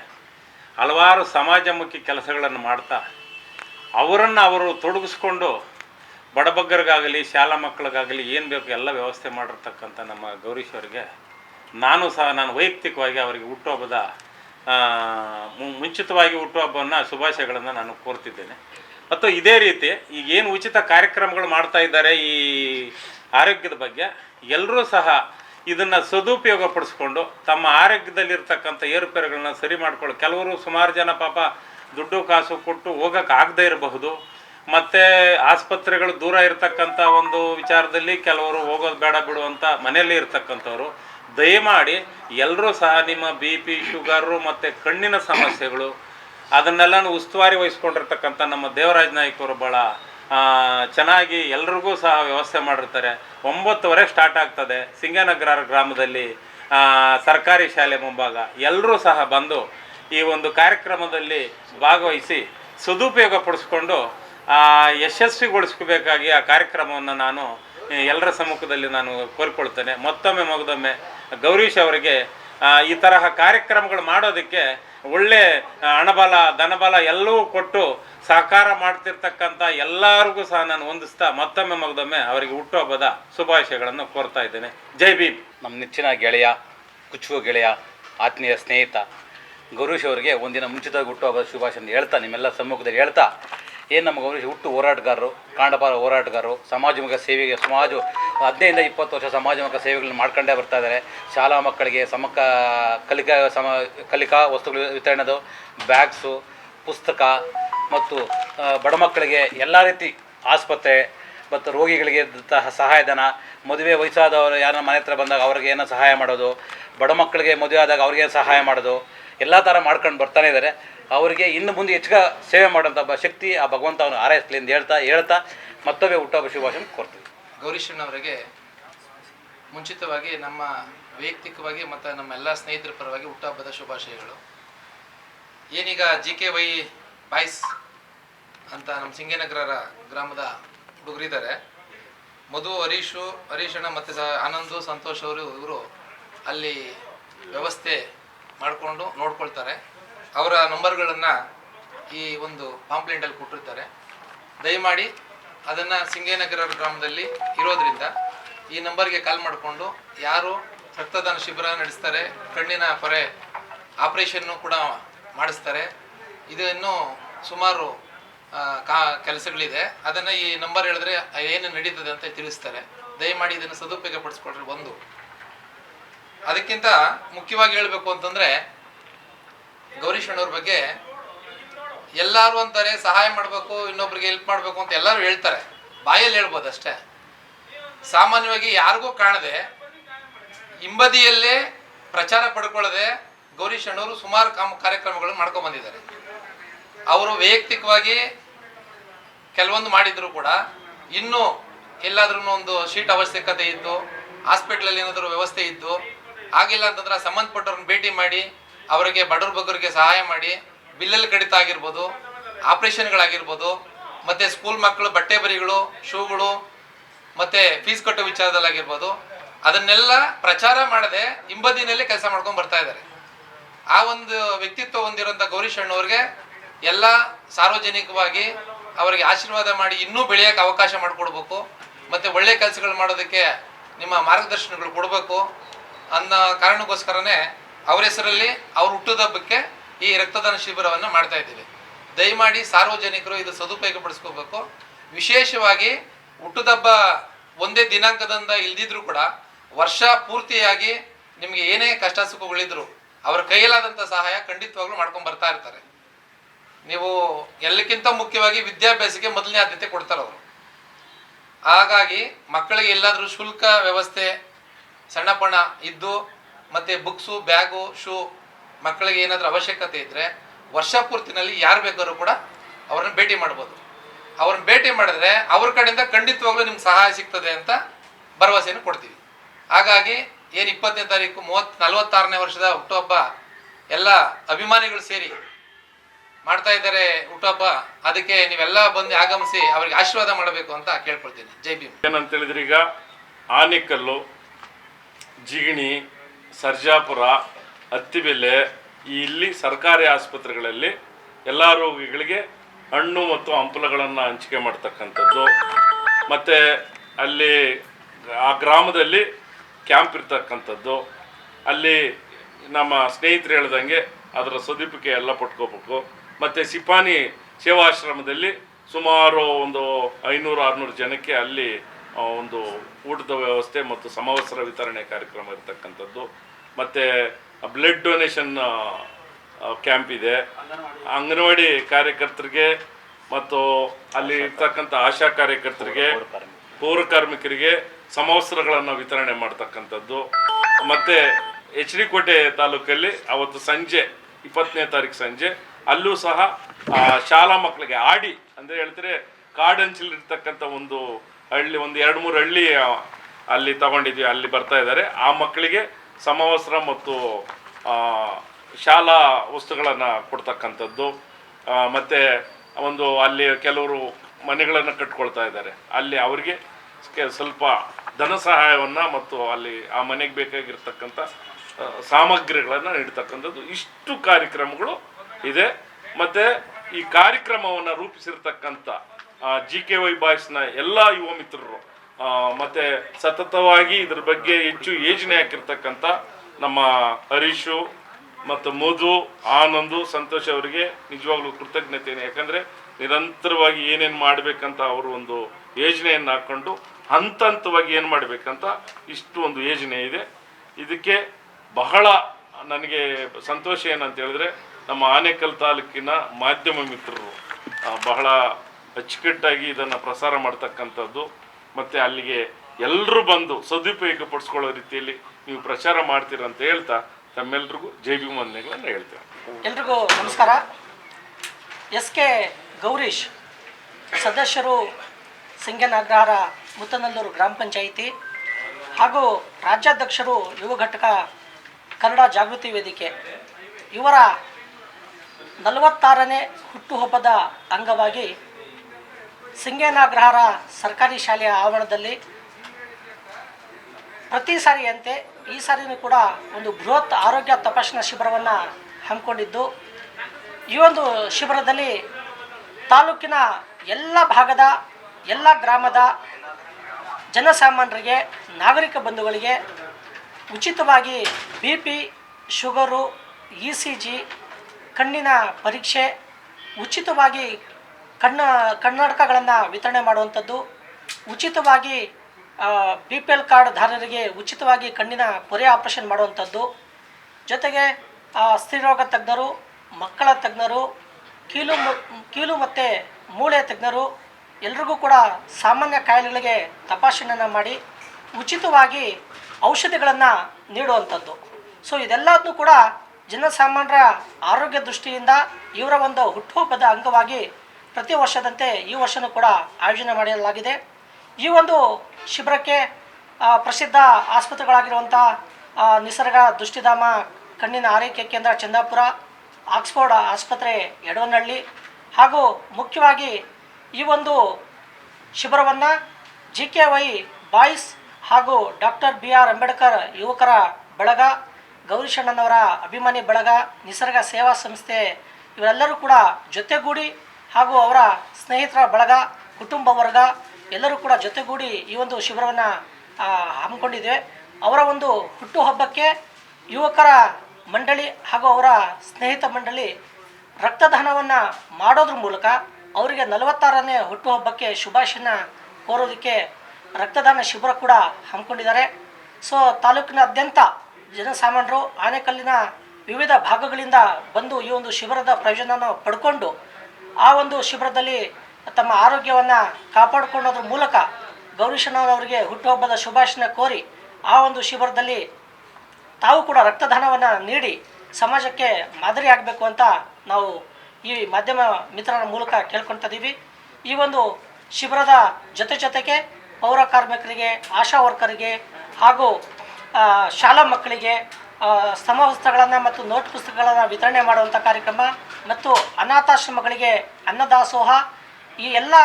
ಹಲವಾರು ಸಮಾಜಮುಖಿ ಕೆಲಸಗಳನ್ನು ಮಾಡ್ತಾ ಅವರನ್ನು ಅವರು ತೊಡಗಿಸ್ಕೊಂಡು ಬಡಬಗ್ಗರಿಗಾಗಲಿ, ಶಾಲಾ ಮಕ್ಕಳಿಗಾಗಲಿ ಏನು ಬೇಕು ಎಲ್ಲ ವ್ಯವಸ್ಥೆ ಮಾಡಿರ್ತಕ್ಕಂಥ ನಮ್ಮ ಗೌರೀಶ್ವರಿಗೆ ನಾನು ಸಹ, ನಾನು ವೈಯಕ್ತಿಕವಾಗಿ ಅವರಿಗೆ ಹುಟ್ಟುಹಬ್ಬದ ಮುಂಚಿತವಾಗಿ ಹುಟ್ಟುಹಬ್ಬವನ್ನು ಶುಭಾಶಯಗಳನ್ನು ನಾನು ಕೋರ್ತಿದ್ದೇನೆ. ಮತ್ತು ಇದೇ ರೀತಿ ಈಗ ಏನು ಉಚಿತ ಕಾರ್ಯಕ್ರಮಗಳು ಮಾಡ್ತಾ ಇದ್ದಾರೆ ಈ ಆರೋಗ್ಯದ ಬಗ್ಗೆ, ಎಲ್ಲರೂ ಸಹ ಇದನ್ನು ಸದುಪಯೋಗ ಪಡಿಸ್ಕೊಂಡು ತಮ್ಮ ಆರೋಗ್ಯದಲ್ಲಿರ್ತಕ್ಕಂಥ ಏರುಪೇರುಗಳನ್ನ ಸರಿ ಮಾಡ್ಕೊಳ್ಳೋ ಕೆಲವರು ಸುಮಾರು ಜನ ಪಾಪ ದುಡ್ಡು ಕಾಸು ಕೊಟ್ಟು ಹೋಗಕ್ಕೆ ಆಗದೇ ಇರಬಹುದು. ಮತ್ತು ಆಸ್ಪತ್ರೆಗಳು ದೂರ ಇರತಕ್ಕಂಥ ಒಂದು ವಿಚಾರದಲ್ಲಿ ಕೆಲವರು ಹೋಗೋದು ಬೇಡ ಬಿಡು ಅಂತ ಮನೆಯಲ್ಲಿ ಇರ್ತಕ್ಕಂಥವ್ರು ದಯಮಾಡಿ ಎಲ್ಲರೂ ಸಹ ನಿಮ್ಮ ಬಿ ಪಿ ಶುಗರು ಮತ್ತು ಕಣ್ಣಿನ ಸಮಸ್ಯೆಗಳು ಅದನ್ನೆಲ್ಲನೂ ಉಸ್ತುವಾರಿ ವಹಿಸ್ಕೊಂಡಿರ್ತಕ್ಕಂಥ ನಮ್ಮ ದೇವರಾಜ್ ನಾಯಕರು ಆ, ಚೆನ್ನಾಗಿ ಎಲ್ರಿಗೂ ಸಹ ವ್ಯವಸ್ಥೆ ಮಾಡಿರ್ತಾರೆ. ಒಂಬತ್ತುವರೆ ಸ್ಟಾರ್ಟ್ ಆಗ್ತದೆ ಸಿಂಗನಗರ ಗ್ರಾಮದಲ್ಲಿ ಸರ್ಕಾರಿ ಶಾಲೆ ಮುಂಭಾಗ. ಎಲ್ಲರೂ ಸಹ ಬಂದು ಈ ಒಂದು ಕಾರ್ಯಕ್ರಮದಲ್ಲಿ ಭಾಗವಹಿಸಿ ಸದುಪಯೋಗ ಪಡಿಸ್ಕೊಂಡು ಯಶಸ್ವಿಗೊಳಿಸ್ಕೋಬೇಕಾಗಿ ಆ ಕಾರ್ಯಕ್ರಮವನ್ನು ನಾನು ಎಲ್ಲರ ಸಮ್ಮುಖದಲ್ಲಿ ನಾನು ಕೋರಿಕೊಳ್ತೇನೆ. ಮತ್ತೊಮ್ಮೆ ಮಗದೊಮ್ಮೆ ಗೌರೀಶ್ ಅವರಿಗೆ ಈ ತರಹ ಕಾರ್ಯಕ್ರಮಗಳು ಮಾಡೋದಕ್ಕೆ ಒಳ್ಳೆ ಹಣಬಲ, ಧನಬಲ ಎಲ್ಲವೂ ಕೊಟ್ಟು ಸಹಕಾರ ಮಾಡ್ತಿರ್ತಕ್ಕಂಥ ಎಲ್ಲರಿಗೂ ಸಹ ನಾನು ಹೊಂದಿಸ್ತಾ ಮತ್ತೊಮ್ಮೆ ಮಗದೊಮ್ಮೆ ಅವರಿಗೆ ಹುಟ್ಟುಹಬ್ಬದ ಶುಭಾಶಯಗಳನ್ನು ಕೋರ್ತಾ ಇದ್ದೇನೆ. ಜೈ ಭೀಮ್. ನಮ್ಮ ನೆಚ್ಚಿನ ಗೆಳೆಯ ಕುಚ್ಚುವ ಗೆಳೆಯ, ಆತ್ಮೀಯ ಸ್ನೇಹಿತ ಗೌರೀಶ್ ಅವರಿಗೆ ಒಂದಿನ ಮುಂಚಿತವಾಗಿ ಹುಟ್ಟುಹಬ್ಬದ ಶುಭಾಶಯ ಹೇಳ್ತಾ ನಿಮ್ಮೆಲ್ಲ ಸಮ್ಮುಖದಲ್ಲಿ ಹೇಳ್ತಾ ಏನು ನಮ್ಮ ಗೌರೀಶ್ ಹುಟ್ಟು ಹೋರಾಟಗಾರರು, ಕಾಂಡಪಾರ ಹೋರಾಟಗಾರರು, ಸಮಾಜಮುಖ ಸೇವೆಗೆ ಸಮಾಜ ಹದಿನೈದು ಇಪ್ಪತ್ತು ವರ್ಷ ಸಮಾಜಮುಖ ಸೇವೆಗಳನ್ನ ಮಾಡ್ಕೊಂಡೇ ಬರ್ತಾ ಇದ್ದಾರೆ ಶಾಲಾ ಮಕ್ಕಳಿಗೆ ಸಮಕ, ಕಲಿಕಾ, ಸಮ, ಕಲಿಕಾ ವಸ್ತುಗಳು ವಿತರಣೆದು ಬ್ಯಾಗ್ಸು ಪುಸ್ತಕ ಮತ್ತು ಬಡ ಮಕ್ಕಳಿಗೆ ಎಲ್ಲ ರೀತಿ ಆಸ್ಪತ್ರೆ ಮತ್ತು ರೋಗಿಗಳಿಗೆ ಸಹಾಯಧನ, ಮದುವೆ ವಯಸ್ಸಾದವರು ಯಾರನ್ನ ಮನೆ ಹತ್ರ ಬಂದಾಗ ಅವ್ರಿಗೆ ಏನೋ ಸಹಾಯ ಮಾಡೋದು, ಬಡ ಮಕ್ಕಳಿಗೆ ಮದುವೆ ಆದಾಗ ಅವ್ರಿಗೆ ಸಹಾಯ ಮಾಡೋದು, ಎಲ್ಲ ಥರ ಮಾಡ್ಕೊಂಡು ಬರ್ತಾನೆ ಇದ್ದಾರೆ ಅವರಿಗೆ ಇನ್ನು ಮುಂದೆ ಹೆಚ್ಚಿಗೆ ಸೇವೆ ಮಾಡೋಂಥ ಶಕ್ತಿ ಆ ಭಗವಂತ ಅವನು ಆರೈಸಲಿ ಎಂದು ಹೇಳ್ತಾ ಹೇಳ್ತಾ ಮತ್ತೊಮ್ಮೆ ಹುಟ್ಟುಹಬ್ಬ ಶುಭಾಶಯ ಕೊಡ್ತೀವಿ ಗೌರೀಶಣ್ಣವರಿಗೆ ಮುಂಚಿತವಾಗಿ ನಮ್ಮ ವೈಯಕ್ತಿಕವಾಗಿ ಮತ್ತು ನಮ್ಮ ಎಲ್ಲ ಸ್ನೇಹಿತರ ಪರವಾಗಿ ಹುಟ್ಟುಹಬ್ಬದ ಶುಭಾಶಯಗಳು. ಏನೀಗ ಜಿ ಕೆ ವೈ ಬಾಯ್ಸ್ ಅಂತ ನಮ್ಮ ಸಿಂಗೇನಗರ ಗ್ರಾಮದ ಹುಡುಗರಿದ್ದಾರೆ ಮಧು, ಹರೀಶು, ಹರೀಶಣ್ಣ ಮತ್ತು ಸಹ ಆನಂದು, ಸಂತೋಷ್ ಅವರು ಇವರು ಅಲ್ಲಿ ವ್ಯವಸ್ಥೆ ಮಾಡಿಕೊಂಡು ನೋಡ್ಕೊಳ್ತಾರೆ. ಅವರ ನಂಬರ್ಗಳನ್ನು ಈ ಒಂದು ಪಾಂಪ್ಲೆಂಟಲ್ಲಿ ಕೊಟ್ಟಿರ್ತಾರೆ. ದಯಮಾಡಿ ಅದನ್ನು ಸಿಂಗೇನಗರ ಗ್ರಾಮದಲ್ಲಿ ಇರೋದ್ರಿಂದ ಈ ನಂಬರ್ಗೆ ಕಾಲ್ ಮಾಡಿಕೊಂಡು ಯಾರು ರಕ್ತದಾನ ಶಿಬಿರ ನಡೆಸ್ತಾರೆ, ಕಣ್ಣಿನ ಪೊರೆ ಆಪರೇಷನ್ನು ಕೂಡ ಮಾಡಿಸ್ತಾರೆ. ಇದನ್ನು ಸುಮಾರು ಕಾ, ಕೆಲಸಗಳಿದೆ. ಅದನ್ನು ಈ ನಂಬರ್ ಹೇಳಿದ್ರೆ ಏನು ನಡೀತದೆ ಅಂತ ತಿಳಿಸ್ತಾರೆ. ದಯಮಾಡಿ ಇದನ್ನು ಸದುಪಯೋಗ ಪಡಿಸ್ಕೊಳ್ರಿ ಒಂದು. ಅದಕ್ಕಿಂತ ಮುಖ್ಯವಾಗಿ ಹೇಳಬೇಕು ಅಂತಂದರೆ ಗೌರೀಶ್ ಅಣ್ಣವ್ರ ಬಗ್ಗೆ ಎಲ್ಲರೂ ಅಂತಾರೆ, ಸಹಾಯ ಮಾಡಬೇಕು, ಇನ್ನೊಬ್ರಿಗೆ ಹೆಲ್ಪ್ ಮಾಡಬೇಕು ಅಂತ ಎಲ್ಲರೂ ಹೇಳ್ತಾರೆ. ಬಾಯಲ್ಲಿ ಹೇಳ್ಬೋದು ಅಷ್ಟೇ. ಸಾಮಾನ್ಯವಾಗಿ ಯಾರಿಗೂ ಕಾಣದೆ, ಹಿಂಬದಿಯಲ್ಲೇ ಪ್ರಚಾರ ಪಡ್ಕೊಳ್ಳದೆ ಗೌರೀಶ್ ಸುಮಾರು ಕಾಮ ಕಾರ್ಯಕ್ರಮಗಳನ್ನು ಮಾಡ್ಕೊಂಡು ಬಂದಿದ್ದಾರೆ. ಅವರು ವೈಯಕ್ತಿಕವಾಗಿ ಕೆಲವೊಂದು ಮಾಡಿದ್ರು ಕೂಡ, ಇನ್ನೂ ಎಲ್ಲಾದ್ರೂ ಒಂದು ಶೀಟ್ ಅವಶ್ಯಕತೆ ಇತ್ತು, ಹಾಸ್ಪಿಟ್ಲಲ್ಲಿ ಏನಾದರೂ ವ್ಯವಸ್ಥೆ ಇತ್ತು, ಆಗಿಲ್ಲ ಅಂತಂದ್ರೆ ಸಂಬಂಧಪಟ್ಟವ್ರನ್ನ ಭೇಟಿ ಮಾಡಿ ಅವರಿಗೆ ಬಡವ್ರ ಬಗ್ಗರಿಗೆ ಸಹಾಯ ಮಾಡಿ ಬಿಲ್ಲಲ್ಲಿ ಕಡಿತ ಆಗಿರ್ಬೋದು, ಆಪ್ರೇಷನ್ಗಳಾಗಿರ್ಬೋದು, ಮತ್ತು ಸ್ಕೂಲ್ ಮಕ್ಕಳು, ಬಟ್ಟೆ ಬರಿಗಳು, ಶೂಗಳು, ಮತ್ತು ಫೀಸ್ ಕಟ್ಟೋ ವಿಚಾರದಲ್ಲಾಗಿರ್ಬೋದು, ಅದನ್ನೆಲ್ಲ ಪ್ರಚಾರ ಮಾಡದೆ ಹಿಂಬದಿನಲ್ಲಿ ಕೆಲಸ ಮಾಡ್ಕೊಂಡು ಬರ್ತಾ ಇದ್ದಾರೆ. ಆ ಒಂದು ವ್ಯಕ್ತಿತ್ವ ಹೊಂದಿರುವಂಥ ಗೌರೀಶ್ ಅಣ್ಣವ್ರಿಗೆ ಎಲ್ಲ ಸಾರ್ವಜನಿಕವಾಗಿ ಅವರಿಗೆ ಆಶೀರ್ವಾದ ಮಾಡಿ ಇನ್ನೂ ಬೆಳೆಯೋಕ್ಕೆ ಅವಕಾಶ ಮಾಡಿಕೊಡ್ಬೇಕು, ಮತ್ತು ಒಳ್ಳೆ ಕೆಲಸಗಳು ಮಾಡೋದಕ್ಕೆ ನಿಮ್ಮ ಮಾರ್ಗದರ್ಶನಗಳು ಕೊಡಬೇಕು ಅನ್ನೋ ಕಾರಣಕ್ಕೋಸ್ಕರನೇ ಅವ್ರ ಹೆಸರಲ್ಲಿ ಅವ್ರ ಹುಟ್ಟುದಬ್ಬಕ್ಕೆ ಈ ರಕ್ತದಾನ ಶಿಬಿರವನ್ನು ಮಾಡ್ತಾ ಇದ್ದೀವಿ. ದಯಮಾಡಿ ಸಾರ್ವಜನಿಕರು ಇದು ಸದುಪಯೋಗ ಪಡಿಸ್ಕೋಬೇಕು ವಿಶೇಷವಾಗಿ ಹುಟ್ಟುದಬ್ಬ ಒಂದೇ ದಿನಾಂಕದಿಂದ ಇಲ್ದಿದ್ರು ಕೂಡ ವರ್ಷ ಪೂರ್ತಿಯಾಗಿ ನಿಮಗೆ ಏನೇ ಕಷ್ಟ ಸುಖಗಳಿದ್ರು ಅವರ ಕೈಯಲ್ಲಾದಂಥ ಸಹಾಯ ಖಂಡಿತವಾಗ್ಲೂ ಮಾಡ್ಕೊಂಡು ಬರ್ತಾ ಇರ್ತಾರೆ. ನೀವು ಎಲ್ಲಕ್ಕಿಂತ ಮುಖ್ಯವಾಗಿ ವಿದ್ಯಾಭ್ಯಾಸಕ್ಕೆ ಮೊದಲನೇ ಆದ್ಯತೆ ಕೊಡ್ತಾರೆ ಅವರು. ಹಾಗಾಗಿ ಮಕ್ಕಳಿಗೆ ಎಲ್ಲಾದರೂ ಶುಲ್ಕ ವ್ಯವಸ್ಥೆ, ಸಣ್ಣಪಣ ಇದ್ದು ಮತ್ತು ಬುಕ್ಸು, ಬ್ಯಾಗು, ಶೂ ಮಕ್ಕಳಿಗೆ ಏನಾದರೂ ಅವಶ್ಯಕತೆ ಇದ್ದರೆ ವರ್ಷ ಪೂರ್ತಿನಲ್ಲಿ ಯಾರು ಬೇಕಾದ್ರೂ ಕೂಡ ಅವ್ರನ್ನ ಭೇಟಿ ಮಾಡ್ಬೋದು. ಅವ್ರನ್ನ ಭೇಟಿ ಮಾಡಿದ್ರೆ ಅವ್ರ ಕಡೆಯಿಂದ ಖಂಡಿತವಾಗ್ಲೂ ನಿಮ್ಗೆ ಸಹಾಯ ಸಿಗ್ತದೆ ಅಂತ ಭರವಸೆಯನ್ನು ಕೊಡ್ತೀವಿ. ಹಾಗಾಗಿ ಏನು ಇಪ್ಪತ್ತನೇ ತಾರೀಕು, ಮೂವತ್ತು, ನಲವತ್ತಾರನೇ ವರ್ಷದ ಹುಟ್ಟುಹಬ್ಬ ಎಲ್ಲ ಅಭಿಮಾನಿಗಳು ಸೇರಿ ಮಾಡ್ತಾ ಇದ್ದಾರೆ ಹುಟ್ಟುಹಬ್ಬ, ಅದಕ್ಕೆ ನೀವೆಲ್ಲ ಬಂದು ಆಗಮಿಸಿ ಅವರಿಗೆ ಆಶೀರ್ವಾದ ಮಾಡಬೇಕು ಅಂತ ಕೇಳ್ಕೊಳ್ತೀನಿ. ಜೈ ಭೀಮ್. ಏನಂತ ಹೇಳಿದ್ರೆ ಈಗ ಆನೆಕಲ್ಲು, ಜಿಗಣಿ ಸರ್ಜಾಪುರ ಅತ್ತಿಬೆಲೆ ಇಲ್ಲಿ ಸರ್ಕಾರಿ ಆಸ್ಪತ್ರೆಗಳಲ್ಲಿ ಎಲ್ಲ ರೋಗಿಗಳಿಗೆ ಹಣ್ಣು ಮತ್ತು ಹಂಪಲಗಳನ್ನು ಹಂಚಿಕೆ ಮಾಡ್ತಕ್ಕಂಥದ್ದು. ಮತ್ತು ಅಲ್ಲಿ ಆ ಗ್ರಾಮದಲ್ಲಿ ಕ್ಯಾಂಪ್ ಇರ್ತಕ್ಕಂಥದ್ದು. ಅಲ್ಲಿ ನಮ್ಮ ಸ್ನೇಹಿತರು ಹೇಳ್ದಂಗೆ ಅದರ ಸದುಪಯೋಗ ಎಲ್ಲ ಪಟ್ಕೋಬೇಕು. ಮತ್ತು ಸಿಪಾನಿ ಸೇವಾಶ್ರಮದಲ್ಲಿ ಸುಮಾರು ಒಂದು ಐನೂರು, ಆರುನೂರು ಜನಕ್ಕೆ ಅಲ್ಲಿ ಒಂದು ಊಟದ ವ್ಯವಸ್ಥೆ ಮತ್ತು ಸಮವಸ್ತ್ರ ವಿತರಣೆ ಕಾರ್ಯಕ್ರಮ ಇರ್ತಕ್ಕಂಥದ್ದು. ಮತ್ತು ಬ್ಲಡ್ ಡೊನೇಷನ್ ಕ್ಯಾಂಪ್ ಇದೆ. ಅಂಗನವಾಡಿ ಕಾರ್ಯಕರ್ತರಿಗೆ ಮತ್ತು ಅಲ್ಲಿ ಇರ್ತಕ್ಕಂಥ ಆಶಾ ಕಾರ್ಯಕರ್ತರಿಗೆ ಪೌರ ಕಾರ್ಮಿಕರಿಗೆ. ಸಮವಸ್ತ್ರಗಳನ್ನು ವಿತರಣೆ ಮಾಡ್ತಕ್ಕಂಥದ್ದು. ಮತ್ತು ಎಚ್ ಡಿ ಕೋಟೆ ತಾಲೂಕಲ್ಲಿ ಅವತ್ತು ಸಂಜೆ ಇಪ್ಪತ್ತನೇ ತಾರೀಕು ಸಂಜೆ ಅಲ್ಲೂ ಸಹ ಶಾಲಾ ಮಕ್ಕಳಿಗೆ ಆಡಿ ಅಂದರೆ ಹೇಳ್ತಾರೆ ಕಾಡಂಚಲಿರ್ತಕ್ಕಂಥ ಒಂದು ಹಳ್ಳಿ ಒಂದು ಎರಡು ಮೂರು ಹಳ್ಳಿ ಅಲ್ಲಿ ತಗೊಂಡಿದ್ವಿ ಅಲ್ಲಿ ಬರ್ತಾ ಇದ್ದಾರೆ. ಆ ಮಕ್ಕಳಿಗೆ ಸಮವಸ್ತ್ರ ಮತ್ತು ಶಾಲಾ ವಸ್ತುಗಳನ್ನು ಕೊಡ್ತಕ್ಕಂಥದ್ದು. ಮತ್ತು ಒಂದು ಅಲ್ಲಿ ಕೆಲವರು ಮನೆಗಳನ್ನು ಕಟ್ಕೊಳ್ತಾ ಇದ್ದಾರೆ. ಅಲ್ಲಿ ಅವರಿಗೆ ಸ್ವಲ್ಪ ಧನ ಸಹಾಯವನ್ನು ಮತ್ತು ಅಲ್ಲಿ ಆ ಮನೆಗೆ ಬೇಕಾಗಿರ್ತಕ್ಕಂಥ ಸಾಮಗ್ರಿಗಳನ್ನು ನೀಡ್ತಕ್ಕಂಥದ್ದು. ಇಷ್ಟು ಕಾರ್ಯಕ್ರಮಗಳು ಇದೆ. ಮತ್ತು ಈ ಕಾರ್ಯಕ್ರಮವನ್ನು ರೂಪಿಸಿರ್ತಕ್ಕಂಥ ಜಿ ಕೆ ವೈ ಬಾಯ್ಸ್ನ ಎಲ್ಲ ಯುವ ಮಿತ್ರರು ಮತ್ತೆ ಸತತವಾಗಿ ಇದ್ರ ಬಗ್ಗೆ ಹೆಚ್ಚು ಯೋಜನೆ ಹಾಕಿರ್ತಕ್ಕಂಥ ನಮ್ಮ ಹರೀಶು ಮತ್ತು ಮಧು ಆನಂದು, ಸಂತೋಷ್ ಅವರಿಗೆ ನಿಜವಾಗ್ಲೂ ಕೃತಜ್ಞತೆಯನ್ನು. ಯಾಕಂದರೆ ನಿರಂತರವಾಗಿ ಏನೇನು ಮಾಡಬೇಕಂತ ಅವರು ಒಂದು ಯೋಜನೆಯನ್ನು ಹಾಕ್ಕೊಂಡು ಹಂತ ಹಂತವಾಗಿ ಏನು ಮಾಡಬೇಕಂತ ಇಷ್ಟು ಒಂದು ಯೋಜನೆ ಇದೆ. ಇದಕ್ಕೆ ಬಹಳ ನನಗೆ ಸಂತೋಷ ಏನಂತ ಹೇಳಿದ್ರೆ ನಮ್ಮ ಆನೇಕಲ್ ತಾಲೂಕಿನ ಮಾಧ್ಯಮ ಮಿತ್ರರು ಬಹಳ ಅಚ್ಚುಕಟ್ಟಾಗಿ ಇದನ್ನು ಪ್ರಸಾರ ಮಾಡ್ತಕ್ಕಂಥದ್ದು. ಮತ್ತು ಅಲ್ಲಿಗೆ ಎಲ್ಲರೂ ಬಂದು ಸದುಪಯೋಗ ಪಡಿಸ್ಕೊಳ್ಳೋ ರೀತಿಯಲ್ಲಿ ನೀವು ಪ್ರಚಾರ ಮಾಡ್ತೀರಂತ ಹೇಳ್ತಾ ತಮ್ಮೆಲ್ರಿಗೂ ಜೈ ಭೀಮನ್ನೆಗಳನ್ನು ಹೇಳ್ತೇವೆ ಎಲ್ರಿಗೂ ನಮಸ್ಕಾರ. ಎಸ್ ಕೆ ಗೌರೀಶ್, ಸದಸ್ಯರು ಸಿಂಗನಗ್ರಹಾರ ಮುತ್ತನಲ್ಲೂರು ಗ್ರಾಮ ಪಂಚಾಯಿತಿ ಹಾಗೂ ರಾಜ್ಯಾಧ್ಯಕ್ಷರು ಯುವ ಘಟಕ ಕನ್ನಡ ಜಾಗೃತಿ ವೇದಿಕೆ ಇವರ ನಲವತ್ತಾರನೇ ಹುಟ್ಟುಹಬ್ಬದ ಅಂಗವಾಗಿ ಸಿಂಗೇನಾಗ್ರಹಾರ ಸರ್ಕಾರಿ ಶಾಲೆಯ ಆವರಣದಲ್ಲಿ ಪ್ರತಿ ಸಾರಿಯಂತೆ ಈ ಸಾರಿನೂ ಕೂಡ ಒಂದು ಬೃಹತ್ ಆರೋಗ್ಯ ತಪಾಸಣಾ ಶಿಬಿರವನ್ನು ಹಮ್ಮಿಕೊಂಡಿದ್ದು, ಈ ಒಂದು ಶಿಬಿರದಲ್ಲಿ ತಾಲೂಕಿನ ಎಲ್ಲ ಭಾಗದ, ಎಲ್ಲ ಗ್ರಾಮದ ಜನಸಾಮಾನ್ಯರಿಗೆ, ನಾಗರಿಕ ಬಂಧುಗಳಿಗೆ ಉಚಿತವಾಗಿ B P, sugar, E C G, ಕಣ್ಣಿನ ಪರೀಕ್ಷೆ, ಉಚಿತವಾಗಿ ಕಣ್ಣ, ಕನ್ನಡಕಗಳನ್ನು ವಿತರಣೆ ಮಾಡುವಂಥದ್ದು ಉಚಿತವಾಗಿ ಬಿ ಪಿ ಎಲ್ ಕಾರ್ಡ್ ಧಾರರಿಗೆ ಉಚಿತವಾಗಿ ಕಣ್ಣಿನ ಪೊರೆ ಆಪರೇಷನ್ ಮಾಡುವಂಥದ್ದು. ಜೊತೆಗೆ ಸ್ತ್ರೀರೋಗ ತಜ್ಞರು, ಮಕ್ಕಳ ತಜ್ಞರು, ಕೀಲು ಕೀಲು ಮತ್ತು ಮೂಳೆ ತಜ್ಞರು, ಎಲ್ರಿಗೂ ಕೂಡ ಸಾಮಾನ್ಯ ಕಾಯಿಲೆಗಳಿಗೆ ತಪಾಸಣೆಯನ್ನು ಮಾಡಿ ಉಚಿತವಾಗಿ ಔಷಧಿಗಳನ್ನು ನೀಡುವಂಥದ್ದು. ಸೊ ಇದೆಲ್ಲದನ್ನು ಕೂಡ ಜನಸಾಮಾನ್ಯರ ಆರೋಗ್ಯ ದೃಷ್ಟಿಯಿಂದ ಇವರ ಒಂದು ಹುಟ್ಟುಹಬ್ಬದ ಅಂಗವಾಗಿ ಪ್ರತಿ ವರ್ಷದಂತೆ ಈ ವರ್ಷವೂ ಕೂಡ ಆಯೋಜನೆ ಮಾಡಲಾಗಿದೆ. ಈ ಒಂದು ಶಿಬಿರಕ್ಕೆ ಪ್ರಸಿದ್ಧ ಆಸ್ಪತ್ರೆಗಳಾಗಿರುವಂಥ ನಿಸರ್ಗ ದೃಷ್ಟಿಧಾಮ, ಕಣ್ಣಿನ ಆರೈಕೆ ಕೇಂದ್ರ ಚಂದಾಪುರ, ಆಕ್ಸ್ಫೋರ್ಡ್ ಆಸ್ಪತ್ರೆ ಯಡವನಹಳ್ಳಿ ಹಾಗೂ ಮುಖ್ಯವಾಗಿ ಈ ಒಂದು ಶಿಬಿರವನ್ನು ಜಿ ಕೆ ವೈ ಬಾಯ್ಸ್ ಹಾಗೂ ಡಾಕ್ಟರ್ ಬಿ ಆರ್ ಅಂಬೇಡ್ಕರ್ ಯುವಕರ ಬಳಗ, ಗೌರಿಶಣ್ಣನವರ ಅಭಿಮಾನಿ ಬಳಗ, ನಿಸರ್ಗ ಸೇವಾ ಸಂಸ್ಥೆ ಇವರೆಲ್ಲರೂ ಕೂಡ ಜೊತೆಗೂಡಿ ಹಾಗೂ ಅವರ ಸ್ನೇಹಿತರ ಬಳಗ, ಕುಟುಂಬ ವರ್ಗ ಎಲ್ಲರೂ ಕೂಡ ಜೊತೆಗೂಡಿ ಈ ಒಂದು ಶಿಬಿರವನ್ನು ಹಮ್ಮಿಕೊಂಡಿದ್ದೇವೆ ಅವರ ಒಂದು ಹುಟ್ಟುಹಬ್ಬಕ್ಕೆ ಯುವಕರ ಮಂಡಳಿ ಹಾಗೂ ಅವರ ಸ್ನೇಹಿತ ಮಂಡಳಿ ರಕ್ತದಾನವನ್ನು ಮಾಡೋದ್ರ ಮೂಲಕ ಅವರಿಗೆ ನಲವತ್ತಾರನೇ ಹುಟ್ಟುಹಬ್ಬಕ್ಕೆ ಶುಭಾಶಯನ ಕೋರೋದಕ್ಕೆ ರಕ್ತದಾನ ಶಿಬಿರ ಕೂಡ ಹಮ್ಮಿಕೊಂಡಿದ್ದಾರೆ. ಸೊ, ತಾಲೂಕಿನಾದ್ಯಂತ ಜನಸಾಮಾನ್ಯರು ಆನೆಕಲ್ಲಿನ ವಿವಿಧ ಭಾಗಗಳಿಂದ ಬಂದು ಈ ಒಂದು ಶಿಬಿರದ ಪ್ರಯೋಜನವನ್ನು ಪಡ್ಕೊಂಡು ಆ ಒಂದು ಶಿಬಿರದಲ್ಲಿ ತಮ್ಮ ಆರೋಗ್ಯವನ್ನು ಕಾಪಾಡಿಕೊಳ್ಳೋದ್ರ ಮೂಲಕ ಗೌರೀಶನವರಿಗೆ ಹುಟ್ಟುಹಬ್ಬದ ಶುಭಾಶಯ ಕೋರಿ ಆ ಒಂದು ಶಿಬಿರದಲ್ಲಿ ತಾವು ಕೂಡ ರಕ್ತದಾನವನ್ನು ನೀಡಿ ಸಮಾಜಕ್ಕೆ ಮಾದರಿ ಆಗಬೇಕು ಅಂತ ನಾವು ಈ ಮಾಧ್ಯಮ ಮಿತ್ರರ ಮೂಲಕ ಕೇಳ್ಕೊಳ್ತಾ ಇದ್ದೀವಿ ಈ ಒಂದು ಶಿಬಿರದ ಜೊತೆ ಜೊತೆಗೆ ಪೌರ ಕಾರ್ಮಿಕರಿಗೆ, ಆಶಾ ವರ್ಕರಿಗೆ ಹಾಗೂ ಶಾಲಾ ಮಕ್ಕಳಿಗೆ ಸಮವಸ್ತ್ರಗಳನ್ನು ಮತ್ತು ನೋಟ್ ಪುಸ್ತಕಗಳನ್ನು ವಿತರಣೆ ಮಾಡುವಂಥ ಕಾರ್ಯಕ್ರಮ ಮತ್ತು ಅನಾಥಾಶ್ರಮಗಳಿಗೆ ಅನ್ನದಾಸೋಹ, ಈ ಎಲ್ಲ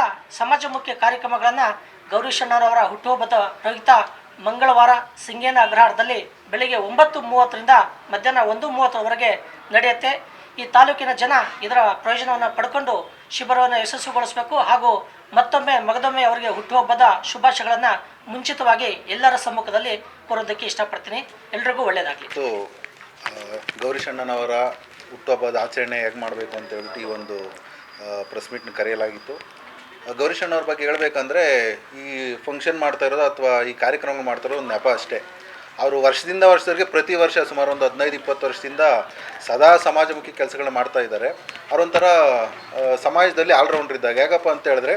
ಸಮಾಜಮುಖಿ ಕಾರ್ಯಕ್ರಮಗಳನ್ನು ಗೌರೀಶಣ್ಣರವರ ಹುಟ್ಟುಹಬ್ಬದ ಪ್ರಯುಕ್ತ ಮಂಗಳವಾರ ಸಿಂಗೇನ ಅಗ್ರಹಾರದಲ್ಲಿ ಬೆಳಗ್ಗೆ ಒಂಬತ್ತು ಮೂವತ್ತರಿಂದ ಮಧ್ಯಾಹ್ನ ಒಂದು ಮೂವತ್ತರವರೆಗೆ ನಡೆಯುತ್ತೆ. ಈ ತಾಲೂಕಿನ ಜನ ಇದರ ಪ್ರಯೋಜನವನ್ನು ಪಡ್ಕೊಂಡು ಶಿಬಿರವನ್ನು ಯಶಸ್ವಿಗೊಳಿಸಬೇಕು ಹಾಗೂ ಮತ್ತೊಮ್ಮೆ ಮಗದೊಮ್ಮೆ ಅವರಿಗೆ ಹುಟ್ಟುಹಬ್ಬದ ಶುಭಾಶಯಗಳನ್ನು ಮುಂಚಿತವಾಗಿ ಎಲ್ಲರ ಸಮ್ಮುಖದಲ್ಲಿ ಕೋರೋದಕ್ಕೆ ಇಷ್ಟಪಡ್ತೀನಿ. ಎಲ್ರಿಗೂ ಒಳ್ಳೆಯದಾಗಲಿ ಗೌರೀಶಣ್ಣನವರ ಹುಟ್ಟುಹಬ್ಬದ ಆಚರಣೆ ಹೇಗೆ ಮಾಡಬೇಕು ಅಂತ ಹೇಳ್ಬಿಟ್ಟು ಈ ಒಂದು ಪ್ರೆಸ್ ಮೀಟ್ನ ಕರೆಯಲಾಗಿತ್ತು. ಗೌರಿಶಣ್ಣ ಗೌರೀಶಣ್ಣವ್ರ ಬಗ್ಗೆ ಹೇಳಬೇಕಂದ್ರೆ ಈ ಫಂಕ್ಷನ್ ಮಾಡ್ತಾ ಇರೋದು ಅಥವಾ ಈ ಕಾರ್ಯಕ್ರಮ ಮಾಡ್ತಾ ಇರೋದು ನೆಪ ಅಷ್ಟೇ. ಅವರು ವರ್ಷದಿಂದ ವರ್ಷದವರೆಗೆ ಪ್ರತಿ ವರ್ಷ ಸುಮಾರು ಒಂದು ಹದಿನೈದು, ಇಪ್ಪತ್ತು ವರ್ಷದಿಂದ ಸದಾ ಸಮಾಜಮುಖಿ ಕೆಲಸಗಳನ್ನ ಮಾಡ್ತಾ ಇದ್ದಾರೆ. ಅವರೊಂಥರ ಸಮಾಜದಲ್ಲಿ ಆಲ್ರೌಂಡರ್ ಇದ್ದಾಗ. ಯಾಕಪ್ಪ ಅಂತ ಹೇಳಿದ್ರೆ,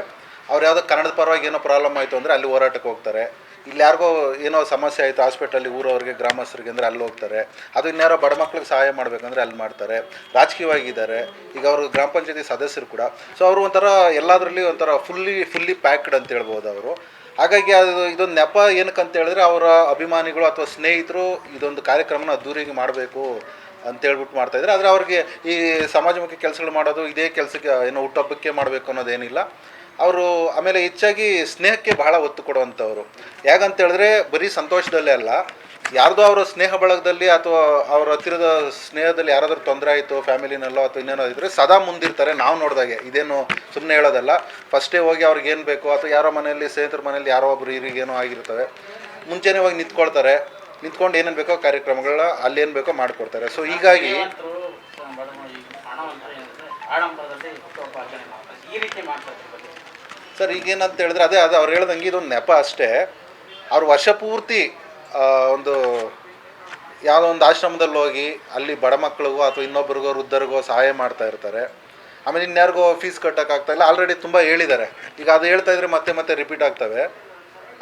ಅವ್ರು ಯಾವುದೋ ಕನ್ನಡದ ಪರವಾಗಿ ಏನೋ ಪ್ರಾಬ್ಲಮ್ ಆಯಿತು ಅಂದರೆ ಅಲ್ಲಿ ಹೋರಾಟಕ್ಕೆ ಹೋಗ್ತಾರೆ. ಇಲ್ಲಿ ಯಾರಿಗೋ ಏನೋ ಸಮಸ್ಯೆ ಆಯಿತು ಹಾಸ್ಪಿಟಲ್ಲಿ ಊರವ್ರಿಗೆ, ಗ್ರಾಮಸ್ಥರಿಗೆ ಅಂದರೆ ಅಲ್ಲಿ ಹೋಗ್ತಾರೆ. ಅದು ಇನ್ಯಾರೋ ಬಡ ಮಕ್ಳಿಗೆ ಸಹಾಯ ಮಾಡಬೇಕಂದ್ರೆ ಅಲ್ಲಿ ಮಾಡ್ತಾರೆ. ರಾಜಕೀಯವಾಗಿದ್ದಾರೆ. ಈಗ ಅವರು ಗ್ರಾಮ ಪಂಚಾಯತಿ ಸದಸ್ಯರು ಕೂಡ. ಸೊ ಅವರು ಒಂಥರ ಎಲ್ಲದರಲ್ಲಿ ಒಂಥರ ಫುಲ್ಲಿ ಫುಲ್ಲಿ ಪ್ಯಾಕ್ಡ್ ಅಂತ ಹೇಳ್ಬೋದು ಅವರು. ಹಾಗಾಗಿ ಅದು, ಇದೊಂದು ನೆಪ ಏನಕ್ಕೆ ಅಂತ ಹೇಳಿದ್ರೆ ಅವರ ಅಭಿಮಾನಿಗಳು ಅಥವಾ ಸ್ನೇಹಿತರು ಇದೊಂದು ಕಾರ್ಯಕ್ರಮನ ಅದ್ದೂರಿಗೆ ಮಾಡಬೇಕು ಅಂತ ಹೇಳ್ಬಿಟ್ಟು ಮಾಡ್ತಾ ಇದ್ದಾರೆ. ಆದರೆ ಅವ್ರಿಗೆ ಈ ಸಮಾಜಮುಖಿ ಕೆಲಸಗಳು ಮಾಡೋದು, ಇದೇ ಕೆಲಸಕ್ಕೆ ಏನೋ ಹುಟ್ಟಬ್ಬಕ್ಕೆ ಮಾಡಬೇಕು ಅನ್ನೋದೇನಿಲ್ಲ. ಅವರು ಆಮೇಲೆ ಹೆಚ್ಚಾಗಿ ಸ್ನೇಹಕ್ಕೆ ಬಹಳ ಒತ್ತು ಕೊಡುವಂಥವ್ರು. ಯಾಕಂತ ಹೇಳಿದ್ರೆ ಬರೀ ಸಂತೋಷದಲ್ಲೇ ಅಲ್ಲ, ಯಾರ್ದೋ ಅವರ ಸ್ನೇಹ ಬಳಗದಲ್ಲಿ ಅಥವಾ ಅವರ ಹತ್ತಿರದ ಸ್ನೇಹದಲ್ಲಿ ಯಾರಾದರೂ ತೊಂದರೆ ಆಯಿತು, ಫ್ಯಾಮಿಲಿನಲ್ಲೋ ಅಥವಾ ಇನ್ನೇನೋ ಇದ್ದರೆ ಸದಾ ಮುಂದಿರ್ತಾರೆ. ನಾವು ನೋಡಿದಾಗೆ, ಇದೇನು ಸುಮ್ಮನೆ ಹೇಳೋದಲ್ಲ. ಫಸ್ಟೇ ಹೋಗಿ ಅವ್ರಿಗೆ ಏನು ಬೇಕು ಅಥವಾ ಯಾರೋ ಮನೆಯಲ್ಲಿ, ಸ್ನೇಹಿತರ ಮನೆಯಲ್ಲಿ ಯಾರೋ ಒಬ್ಬರು ಇರಿಗೇನೋ ಆಗಿರ್ತವೆ ಮುಂಚೆನೇ ಹೋಗಿ ನಿಂತ್ಕೊಳ್ತಾರೆ. ನಿಂತ್ಕೊಂಡು ಏನೇನು ಬೇಕೋ ಕಾರ್ಯಕ್ರಮಗಳ ಅಲ್ಲೇನು ಬೇಕೋ ಮಾಡಿಕೊಡ್ತಾರೆ. ಸೊ ಹೀಗಾಗಿ ಸರ್, ಈಗೇನಂತ ಹೇಳಿದ್ರೆ ಅದೇ, ಅದು ಅವ್ರು ಹೇಳ್ದಂಗೆ ಇದೊಂದು ನೆಪ ಅಷ್ಟೇ. ಅವ್ರು ವರ್ಷಪೂರ್ತಿ ಒಂದು ಯಾವುದೋ ಒಂದು ಆಶ್ರಮದಲ್ಲಿ ಹೋಗಿ, ಅಲ್ಲಿ ಬಡ ಮಕ್ಕಳಿಗೋ ಅಥವಾ ಇನ್ನೊಬ್ರಿಗೋ ವೃದ್ಧರಿಗೋ ಸಹಾಯ ಮಾಡ್ತಾ ಇರ್ತಾರೆ. ಆಮೇಲೆ ಇನ್ಯಾರಿಗೋ ಫೀಸ್ ಕಟ್ಟೋಕ್ಕಾಗ್ತಾ ಇಲ್ಲ. ಆಲ್ರೆಡಿ ತುಂಬ ಹೇಳಿದ್ದಾರೆ. ಈಗ ಅದು ಹೇಳ್ತಾ ಇದ್ರೆ ಮತ್ತೆ ಮತ್ತೆ ರಿಪೀಟ್ ಆಗ್ತವೆ.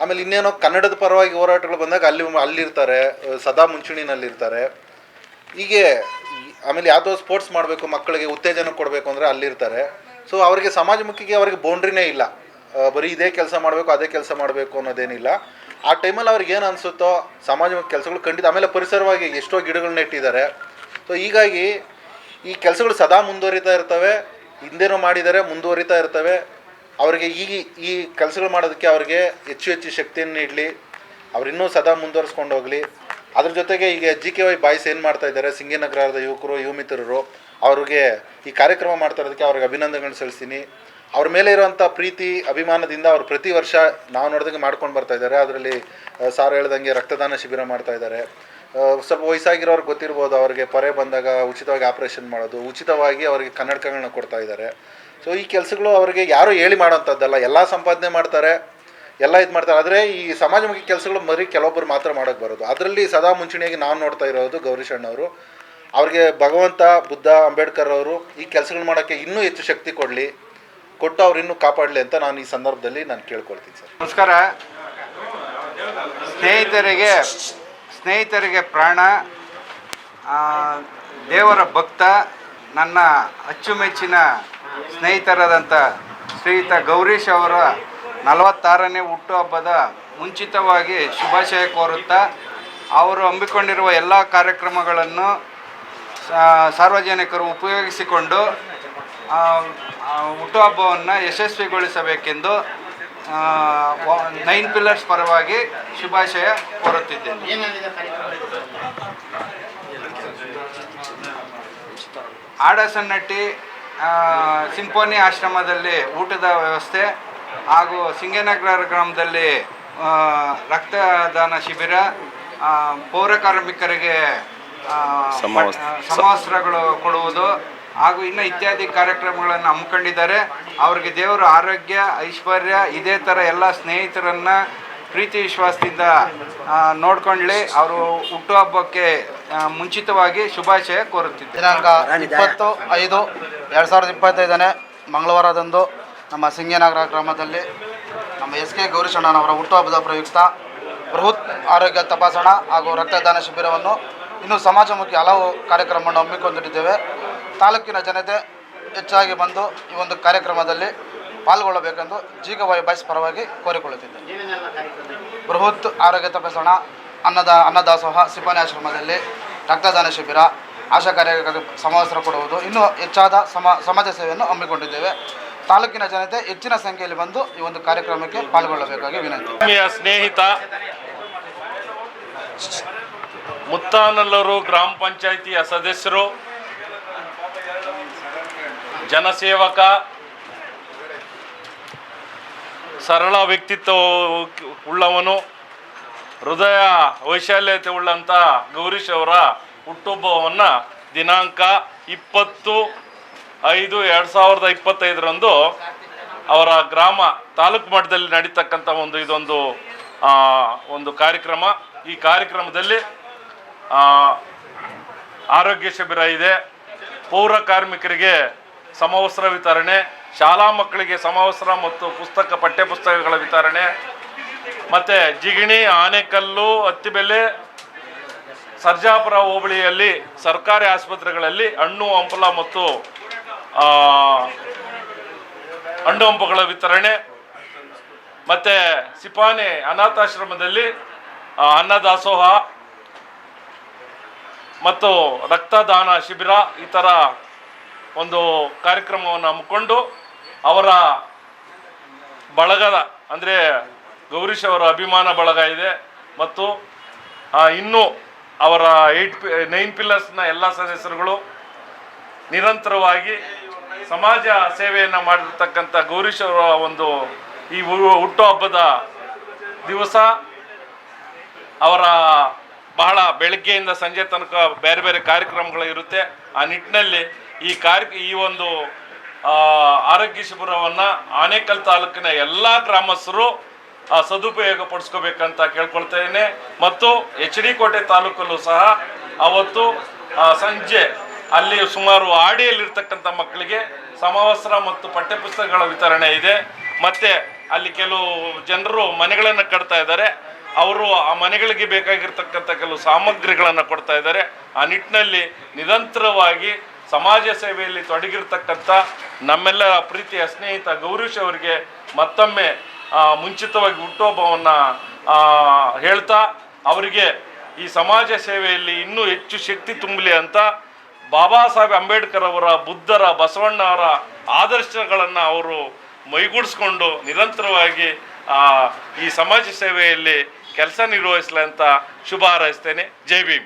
ಆಮೇಲೆ ಇನ್ನೇನೋ ಕನ್ನಡದ ಪರವಾಗಿ ಹೋರಾಟಗಳು ಬಂದಾಗ ಅಲ್ಲಿ, ಅಲ್ಲಿರ್ತಾರೆ, ಸದಾ ಮುಂಚೂಣಿನಲ್ಲಿರ್ತಾರೆ. ಹೀಗೆ, ಆಮೇಲೆ ಯಾವುದೋ ಸ್ಪೋರ್ಟ್ಸ್ ಮಾಡಬೇಕು, ಮಕ್ಕಳಿಗೆ ಉತ್ತೇಜನ ಕೊಡಬೇಕು ಅಂದರೆ ಅಲ್ಲಿರ್ತಾರೆ. ಸೊ ಅವರಿಗೆ ಸಮಾಜಮುಖಿಗೆ ಅವರಿಗೆ ಬೌಂಡ್ರಿನೇ ಇಲ್ಲ. ಬರೀ ಇದೇ ಕೆಲಸ ಮಾಡಬೇಕು, ಅದೇ ಕೆಲಸ ಮಾಡಬೇಕು ಅನ್ನೋದೇನಿಲ್ಲ. ಆ ಟೈಮಲ್ಲಿ ಅವ್ರಿಗೆ ಏನು ಅನಿಸುತ್ತೋ, ಸಮಾಜ ಕೆಲಸಗಳು ಖಂಡಿತ, ಆಮೇಲೆ ಪರಿಸರವಾಗಿ ಎಷ್ಟೋ ಗಿಡಗಳನ್ನ ಇಟ್ಟಿದ್ದಾರೆ ಸೊ ಹೀಗಾಗಿ ಈ ಕೆಲಸಗಳು ಸದಾ ಮುಂದುವರಿತಾ ಇರ್ತವೆ, ಹಿಂದೇನೋ ಮಾಡಿದರೆ ಮುಂದುವರಿತಾ ಇರ್ತವೆ. ಅವರಿಗೆ ಈ ಈ ಕೆಲಸಗಳು ಮಾಡೋದಕ್ಕೆ ಅವ್ರಿಗೆ ಹೆಚ್ಚು ಹೆಚ್ಚು ಶಕ್ತಿಯನ್ನು ನೀಡಲಿ ಅವರಿನ್ನೂ ಸದಾ ಮುಂದುವರಿಸ್ಕೊಂಡು ಹೋಗಲಿ. ಅದ್ರ ಜೊತೆಗೆ ಈಗ ಜಿ ಕೆ ವೈ ಬಾಯ್ಸ್ ಏನು ಮಾಡ್ತಾ ಇದ್ದಾರೆ, ಸಿಂಗಿನಗರದ ಯುವಕರು ಯುವ ಮಿತ್ರರು ಅವ್ರಿಗೆ ಈ ಕಾರ್ಯಕ್ರಮ ಮಾಡ್ತಾ ಇರೋದಕ್ಕೆ ಅವ್ರಿಗೆ ಅಭಿನಂದನೆಗಳು ಸಲ್ಲಿಸ್ತೀನಿ. ಅವ್ರ ಮೇಲೆ ಇರುವಂಥ ಪ್ರೀತಿ, ಅಭಿಮಾನದಿಂದ ಅವ್ರು ಪ್ರತಿ ವರ್ಷ ನಾವು ನೋಡಿದಂಗೆ ಮಾಡ್ಕೊಂಡು ಬರ್ತಾ ಇದ್ದಾರೆ. ಅದರಲ್ಲಿ ಸಾರ್ ಹೇಳ್ದಂಗೆ ರಕ್ತದಾನ ಶಿಬಿರ ಮಾಡ್ತಾ ಇದ್ದಾರೆ. ಸ್ವಲ್ಪ ವಯಸ್ಸಾಗಿರೋರ್ಗೆ ಗೊತ್ತಿರ್ಬೋದು ಅವ್ರಿಗೆ ಪೊರೆ ಬಂದಾಗ ಉಚಿತವಾಗಿ ಆಪ್ರೇಷನ್ ಮಾಡೋದು, ಉಚಿತವಾಗಿ ಅವರಿಗೆ ಕನ್ನಡಕಗಳನ್ನ ಕೊಡ್ತಾ ಇದ್ದಾರೆ. ಸೊ ಈ ಕೆಲಸಗಳು ಅವರಿಗೆ ಯಾರೂ ಹೇಳಿ ಮಾಡೋಂಥದ್ದಲ್ಲ. ಎಲ್ಲ ಸಂಪಾದನೆ ಮಾಡ್ತಾರೆ, ಎಲ್ಲ ಇದು ಮಾಡ್ತಾರೆ. ಆದರೆ ಈ ಸಮಾಜಮುಖಿ ಕೆಲಸಗಳು ಮರಿ ಕೆಲವೊಬ್ಬರು ಮಾತ್ರ ಮಾಡೋಕ್ಕೆ ಬರೋದು. ಅದರಲ್ಲಿ ಸದಾ ಮುಂಚೂಣಿಯಾಗಿ ನಾವು ನೋಡ್ತಾ ಇರೋದು ಗೌರೀಶ್ ಅಣ್ಣವರು ಅವ್ರಿಗೆ ಭಗವಂತ, ಬುದ್ಧ, ಅಂಬೇಡ್ಕರ್ ಅವರು ಈ ಕೆಲಸಗಳು ಮಾಡೋಕ್ಕೆ ಇನ್ನೂ ಹೆಚ್ಚು ಶಕ್ತಿ ಕೊಡಲಿ. ಕೊಟ್ಟು ಅವ್ರು ಇನ್ನೂ ಕಾಪಾಡಲಿ ಅಂತ ನಾನು ಈ ಸಂದರ್ಭದಲ್ಲಿ ನಾನು ಕೇಳ್ಕೊಳ್ತೀನಿ ಸರ್. ನಮಸ್ಕಾರ. ಸ್ನೇಹಿತರಿಗೆ ಸ್ನೇಹಿತರಿಗೆ ಪ್ರಾಣ ದೇವರ ಭಕ್ತ, ನನ್ನ ಅಚ್ಚುಮೆಚ್ಚಿನ ಸ್ನೇಹಿತರಾದಂಥ ಶ್ರೀಯುತ ಗೌರೀಶ್ ಅವರ ನಲವತ್ತಾರನೇ ಹುಟ್ಟುಹಬ್ಬದ ಮುಂಚಿತವಾಗಿ ಶುಭಾಶಯ ಕೋರುತ್ತಾ, ಅವರು ಹಮ್ಮಿಕೊಂಡಿರುವ ಎಲ್ಲ ಕಾರ್ಯಕ್ರಮಗಳನ್ನು ಸಾರ್ವಜನಿಕರು ಉಪಯೋಗಿಸಿಕೊಂಡು ಹುಟ್ಟುಹಬ್ಬವನ್ನು ಯಶಸ್ವಿಗೊಳಿಸಬೇಕೆಂದು ಆ, ನೈನ್ ಪಿಲ್ಲರ್ಸ್ ಪರವಾಗಿ ಶುಭಾಶಯ ಕೋರುತ್ತಿದ್ದೇನೆ. ಆಡಸನ್ನಟ್ಟಿ ಆ, ಸಿಂಫೋನಿ ಆಶ್ರಮದಲ್ಲಿ ಊಟದ ವ್ಯವಸ್ಥೆ ಹಾಗೂ ಸಿಂಗೇನಗರ ಗ್ರಾಮದಲ್ಲಿ ಆ, ರಕ್ತದಾನ ಶಿಬಿರ ಆ, ಪೌರ ಕಾರ್ಮಿಕರಿಗೆ ಸಮವಸ್ತ್ರಗಳು ಕೊಡುವುದು ಹಾಗೂ ಇನ್ನು ಇತ್ಯಾದಿ ಕಾರ್ಯಕ್ರಮಗಳನ್ನು ಹಮ್ಮಿಕೊಂಡಿದ್ದಾರೆ. ಅವರಿಗೆ ದೇವರ ಆರೋಗ್ಯ, ಐಶ್ವರ್ಯ, ಇದೇ ಥರ ಎಲ್ಲ ಸ್ನೇಹಿತರನ್ನ ಪ್ರೀತಿ ವಿಶ್ವಾಸದಿಂದ ನೋಡ್ಕೊಂಡ್ಲಿ ಅವರು ಹುಟ್ಟುಹಬ್ಬಕ್ಕೆ ಮುಂಚಿತವಾಗಿ ಶುಭಾಶಯ ಕೋರುತ್ತಿದ್ದೆ ದಿನಾಂಕ ಇಪ್ಪತ್ತು ಐದು ಎರಡು ಸಾವಿರದ ಇಪ್ಪತ್ತೈದನೇ ಮಂಗಳವಾರದಂದು ನಮ್ಮ ಸಿಂಗೇನಗರ ಗ್ರಾಮದಲ್ಲಿ ನಮ್ಮ ಎಸ್ ಕೆ ಗೌರಿಶಣ್ಣನವರ ಹುಟ್ಟುಹಬ್ಬದ ಪ್ರಯುಕ್ತ ಬೃಹತ್ ಆರೋಗ್ಯ ತಪಾಸಣಾ ಹಾಗೂ ರಕ್ತದಾನ ಶಿಬಿರವನ್ನು ಇನ್ನು ಸಮಾಜಮುಖಿ ಹಲವು ಕಾರ್ಯಕ್ರಮವನ್ನು ಹಮ್ಮಿಕೊಂಡಿದ್ದೇವೆ. ತಾಲೂಕಿನ ಜನತೆ ಹೆಚ್ಚಾಗಿ ಬಂದು ಈ ಒಂದು ಕಾರ್ಯಕ್ರಮದಲ್ಲಿ ಪಾಲ್ಗೊಳ್ಳಬೇಕೆಂದು ಜೀಗವಾಯು ಬಾಯ್ಸ್ ಪರವಾಗಿ ಕೋರಿಕೊಳ್ಳುತ್ತಿದ್ದೇನೆ. ಬೃಹತ್ ಆರೋಗ್ಯ ತಪಾಸಣಾ ಅನ್ನದ ಅನ್ನದಾಸೋಹ ಸಿಬ್ಬಂದಿ ಆಶ್ರಮದಲ್ಲಿ ರಕ್ತದಾನ ಶಿಬಿರ, ಆಶಾ ಕಾರ್ಯಕರ್ತ ಸಮವಸ್ತ್ರ ಕೊಡುವುದು. ಇನ್ನೂ ಹೆಚ್ಚಾದ ಸಮ, ಸಮಾಜ ಸೇವೆಯನ್ನು ಹಮ್ಮಿಕೊಂಡಿದ್ದೇವೆ. ತಾಲೂಕಿನ ಜನತೆ ಹೆಚ್ಚಿನ ಸಂಖ್ಯೆಯಲ್ಲಿ ಬಂದು ಈ ಒಂದು ಕಾರ್ಯಕ್ರಮಕ್ಕೆ ಪಾಲ್ಗೊಳ್ಳಬೇಕಾಗಿ ವಿನಂತಿ. ಸ್ನೇಹಿತ, ಮುತ್ತಾನಲ್ಲೂರು ಗ್ರಾಮ ಪಂಚಾಯಿತಿಯ ಸದಸ್ಯರು ಜನಸೇವಕ, ಸರಳ ವ್ಯಕ್ತಿತ್ವ ಉಳ್ಳವನು, ಹೃದಯ ವೈಶಾಲ್ಯತೆ ಉಳ್ಳಂಥ ಗೌರೀಶ್ ಅವರ ಹುಟ್ಟುಹಬ್ಬವನ್ನು ದಿನಾಂಕ ಇಪ್ಪತ್ತು ಐದು ಎರಡು ಸಾವಿರದ ಇಪ್ಪತ್ತೈದರಂದು ಅವರ ಗ್ರಾಮ ತಾಲೂಕು ಮಟ್ಟದಲ್ಲಿ ನಡೀತಕ್ಕಂಥ ಒಂದು ಇದೊಂದು ಒಂದು ಕಾರ್ಯಕ್ರಮ. ಈ ಕಾರ್ಯಕ್ರಮದಲ್ಲಿ ಆರೋಗ್ಯ ಶಿಬಿರ ಇದೆ. ಪೌರ ಕಾರ್ಮಿಕರಿಗೆ ಸಮವಸ್ತ್ರ ವಿತರಣೆ, ಶಾಲಾ ಮಕ್ಕಳಿಗೆ ಸಮವಸ್ತ್ರ ಮತ್ತು ಪುಸ್ತಕ ಪಠ್ಯಪುಸ್ತಕಗಳ ವಿತರಣೆ, ಮತ್ತು ಜಿಗಿಣಿ, ಆನೆಕಲ್ಲು, ಅತ್ತಿಬೆಲೆ, ಸರ್ಜಾಪುರ ಹೋಬಳಿಯಲ್ಲಿ ಸರ್ಕಾರಿ ಆಸ್ಪತ್ರೆಗಳಲ್ಲಿ ಹಣ್ಣು, ಹಂಪಲ ಮತ್ತು ಹಣ್ಣು ಹಂಪುಗಳ ವಿತರಣೆ, ಮತ್ತು ಸಿಪಾನಿ ಅನಾಥಾಶ್ರಮದಲ್ಲಿ ಅನ್ನದಾಸೋಹ ಮತ್ತು ರಕ್ತದಾನ ಶಿಬಿರ, ಈ ಥರ ಒಂದು ಕಾರ್ಯಕ್ರಮವನ್ನು ಹಮ್ಮಿಕೊಂಡು ಅವರ ಬಳಗದ, ಅಂದರೆ ಗೌರೀಶ್ ಅವರ ಅಭಿಮಾನ ಬಳಗ ಇದೆ. ಮತ್ತು ಇನ್ನೂ ಅವರ ಏಟ್ ಪಿ, ನೈನ್ ಪಿಲ್ಲರ್ಸ್ನ ಎಲ್ಲ ಸದಸ್ಯರುಗಳು ನಿರಂತರವಾಗಿ ಸಮಾಜ ಸೇವೆಯನ್ನು ಮಾಡಿರ್ತಕ್ಕಂಥ ಗೌರೀಶ್ ಅವರ ಒಂದು ಈ ಹುಟ್ಟುಹಬ್ಬದ ದಿವಸ ಅವರ ಬಹಳ ಬೆಳಗ್ಗೆಯಿಂದ ಸಂಜೆ ತನಕ ಬೇರೆ ಬೇರೆ ಕಾರ್ಯಕ್ರಮಗಳು ಇರುತ್ತೆ. ಆ ನಿಟ್ಟಿನಲ್ಲಿ ಈ ಕಾರ್ಯ, ಈ ಒಂದು ಆರೋಗ್ಯ ಶಿಬಿರವನ್ನು ಆನೇಕಲ್ ತಾಲೂಕಿನ ಎಲ್ಲ ಗ್ರಾಮಸ್ಥರು ಸದುಪಯೋಗ ಪಡಿಸ್ಕೋಬೇಕಂತ ಕೇಳ್ಕೊಳ್ತೇನೆ. ಮತ್ತು ಎಚ್ ಡಿ ಕೋಟೆ ತಾಲೂಕಲ್ಲೂ ಸಹ ಅವತ್ತು ಸಂಜೆ ಅಲ್ಲಿ ಸುಮಾರು ಆಡಿಯಲ್ಲಿರ್ತಕ್ಕಂಥ ಮಕ್ಕಳಿಗೆ ಸಮವಸ್ತ್ರ ಮತ್ತು ಪಠ್ಯಪುಸ್ತಕಗಳ ವಿತರಣೆ ಇದೆ. ಮತ್ತು ಅಲ್ಲಿ ಕೆಲವು ಜನರು ಮನೆಗಳನ್ನು ಕಟ್ತಾ ಇದ್ದಾರೆ. ಅವರು ಆ ಮನೆಗಳಿಗೆ ಬೇಕಾಗಿರ್ತಕ್ಕಂಥ ಕೆಲವು ಸಾಮಗ್ರಿಗಳನ್ನು ಕೊಡ್ತಾ ಇದ್ದಾರೆ. ಆ ನಿಟ್ಟಿನಲ್ಲಿ ನಿರಂತರವಾಗಿ ಸಮಾಜ ಸೇವೆಯಲ್ಲಿ ತೊಡಗಿರ್ತಕ್ಕಂಥ ನಮ್ಮೆಲ್ಲರ ಪ್ರೀತಿಯ ಸ್ನೇಹಿತ ಗೌರೀಶ್ ಅವರಿಗೆ ಮತ್ತೊಮ್ಮೆ ಮುಂಚಿತವಾಗಿ ಹುಟ್ಟುಹಬ್ಬವನ್ನು ಹೇಳ್ತಾ, ಅವರಿಗೆ ಈ ಸಮಾಜ ಸೇವೆಯಲ್ಲಿ ಇನ್ನೂ ಹೆಚ್ಚು ಶಕ್ತಿ ತುಂಬಲಿ ಅಂತ ಬಾಬಾ ಸಾಹೇಬ್ ಅಂಬೇಡ್ಕರ್ ಅವರ, ಬುದ್ಧರ ಬಸವಣ್ಣವರ ಆದರ್ಶಗಳನ್ನು ಅವರು ಮೈಗೂಡಿಸ್ಕೊಂಡು ನಿರಂತರವಾಗಿ ಈ ಸಮಾಜ ಸೇವೆಯಲ್ಲಿ ಕೆಲಸ ನಿರ್ವಹಿಸಲಿ ಅಂತ ಶುಭ ಹಾರೈಸ್ತೇನೆ. ಜೈ ಭೀಮ್.